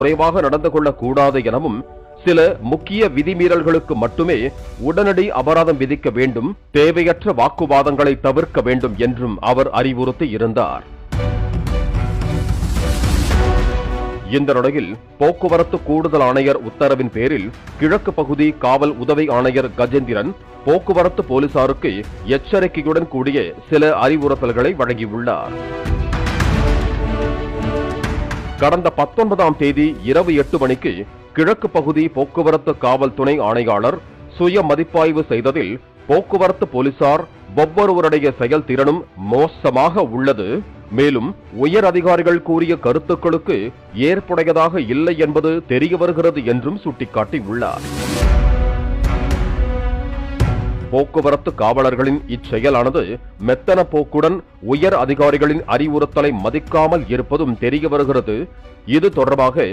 குறைவாக நடந்து கொள்ளக்கூடாது எனவும் சில முக்கிய விதிமீறல்களுக்கு மட்டுமே உடனடி அபராதம் விதிக்க வேண்டும் தேவையற்ற வாக்குவாதங்களை தவிர்க்க வேண்டும் என்றும் அவர் அறிவுறுத்தி இருந்தார் இந்த நிலையில் போக்குவரத்து கூடுதல் ஆணையர் உத்தரவின் பேரில் கிழக்கு பகுதி காவல் உதவி ஆணையர் கஜேந்திரன் போக்குவரத்து போலீசாருக்கு எச்சரிக்கையுடன் கூடிய சில அறிவுறுத்தல்களை வழங்கியுள்ளார். கடந்த பத்தொன்பதாம் தேதி இரவு எட்டு மணிக்கு கிழக்கு பகுதி போக்குவரத்து காவல் துணை ஆணையாளர் சுய மதிப்பாய்வு செய்ததில் போக்குவரத்து போலீசார் ஒவ்வொருவருடைய செயல்திறனும் மோசமாக உள்ளது. மேலும் உயர் அதிகாரிகள் கூறிய கருத்துக்களுக்கு ஏற்புடையதாக இல்லை என்பது தெரிய வருகிறது என்றும் சுட்டிக்காட்டியுள்ளார். போக்குவரத்து காவலர்களின் இச்செயலானது மெத்தன போக்குடன் உயர் அதிகாரிகளின் அறிவுறுத்தலை மதிக்காமல் இருப்பதும் தெரிய வருகிறது. இது தொடர்பாக